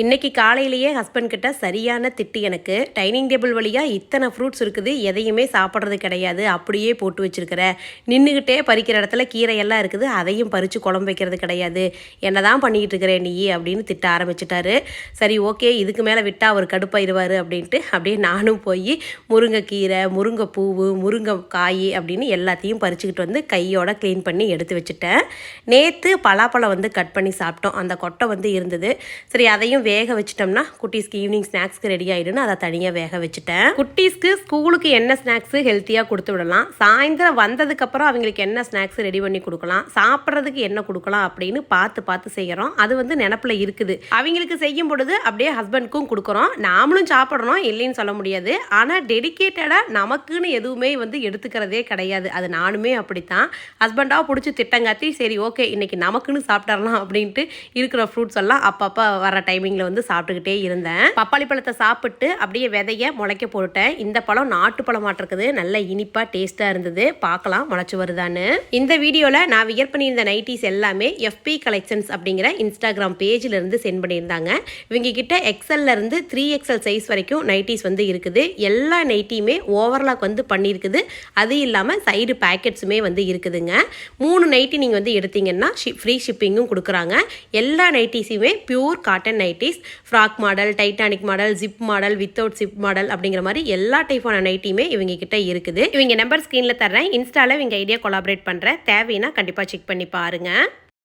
இன்னைக்கு காலையிலேயே ஹஸ்பண்ட் கிட்ட சரியான திட்டு எனக்கு. டைனிங் டேபிள் வழியாக இத்தனை ஃப்ரூட்ஸ் இருக்குது எதையுமே சாப்பிட்றது கிடையாது அப்படியே போட்டு வச்சுருக்கிற. நின்றுக்கிட்டே பறிக்கிற இடத்துல கீரையெல்லாம் இருக்குது அதையும் பறித்து குழம்பு வைக்கிறது கிடையாது. என்ன தான் பண்ணிக்கிட்டு இருக்கிறேன் நீ அப்படின்னு திட்ட ஆரம்பிச்சிட்டாரு. சரி ஓகே இதுக்கு மேலே விட்டால் அவர் கடுப்பாயிருவார் அப்படின்ட்டு அப்படியே நானும் போய் முருங்கைக்கீரை முருங்கைப்பூவு முருங்கைக்காய் அப்படின்னு எல்லாத்தையும் பறிச்சுக்கிட்டு வந்து கையோட க்ளீன் பண்ணி எடுத்து வச்சுட்டேன். நேற்று பலாப்பழம் வந்து கட் பண்ணி சாப்பிட்டோம். அந்த கொட்டை வந்து இருந்தது. சரி அதையும் வேக வச்சிட்டோம்னா குட்டீஸ்க்கு ஈவினிங் ஸ்நாக்ஸ்க்கு ரெடி ஆகிடுன்னு அதை தனியாக வேக வச்சுட்டேன். குட்டீஸ்க்கு ஸ்கூலுக்கு என்ன ஸ்நாக்ஸு ஹெல்த்தியாக கொடுத்து விடலாம். சாயந்தரம் வந்ததுக்கப்புறம் அவங்களுக்கு என்ன ஸ்நாக்ஸ் ரெடி பண்ணி கொடுக்கலாம். சாப்பிட்றதுக்கு என்ன கொடுக்கலாம் அப்படின்னு பார்த்து பார்த்து செய்கிறோம் அது வந்து நினப்பில் இருக்குது. அவங்களுக்கு செய்யும் பொழுது அப்படியே ஹஸ்பண்ட்க்கும் கொடுக்குறோம். நாமளும் சாப்பிட்றோம் இல்லைன்னு சொல்ல முடியாது. ஆனால் டெடிக்கேட்டடாக நமக்குன்னு எதுவுமே வந்து எடுத்துக்கிறதே கிடையாது. அது நானுமே அப்படித்தான். ஹஸ்பண்டாக பிடிச்சி திட்டங்காத்தி சரி ஓகே இன்னைக்கு நமக்குன்னு சாப்பிட்றலாம் அப்படின்ட்டு இருக்கிற ஃப்ரூட்ஸ் எல்லாம் அப்பப்போ வர டைமிங்கில் வந்து சாப்பிட்டுக்கிட்டே இருந்தேன். பப்பாளி பழத்தை சாப்பிட்டு அப்படியே விதைய முளைக்க போட்டேன் இந்த பழம் நாட்டு பழம் மாட்டிருக்குது நல்ல இனிப்பாக டேஸ்ட்டாக இருந்தது. பார்க்கலாம் முளைச்சி வருதான்னு. இந்த வீடியோவில் நான் வியர் பண்ணியிருந்த நைட்டிஸ் எல்லாமே எஃபி கலெக்ஷன்ஸ் அப்படிங்கிற இன்ஸ்டாகிராம் பேஜில் இருந்து சென்ட் பண்ணியிருந்தாங்க. இவங்க கிட்ட எக்ஸல்ல இருந்து த்ரீ எக்ஸல் சைஸ் வரைக்கும் நைட்டிஸ் வந்து இருக்குது. எல்லா நைட்டியுமே ஓவர்லாக் வந்து பண்ணியிருக்குது. அது இல்லாமல் சைடு பேக்கெட்ஸுமே வந்து இருக்குதுங்க. மூணு நைட்டி நீங்கள் வந்து எடுத்தீங்கன்னா ஃப்ரீ ஷிப்பிங்கும் கொடுக்குறாங்க. எல்லா நைட்டிஸுமே pure cotton nighty nighties frock model Titanic model zip model without zip model அப்படிங்கிற மாதிரி எல்லா டைப்பான நைட்டியுமே இவங்க கிட்ட இருக்குது. இவங்க நம்பர் ஸ்க்ரீனில் தர்றேன். இன்ஸ்டாவில் இவங்க ஐடியா கொலாபரேட் பண்ணுறேன் தேவைன்னா கண்டிப்பாக செக் பண்ணி பாருங்கள்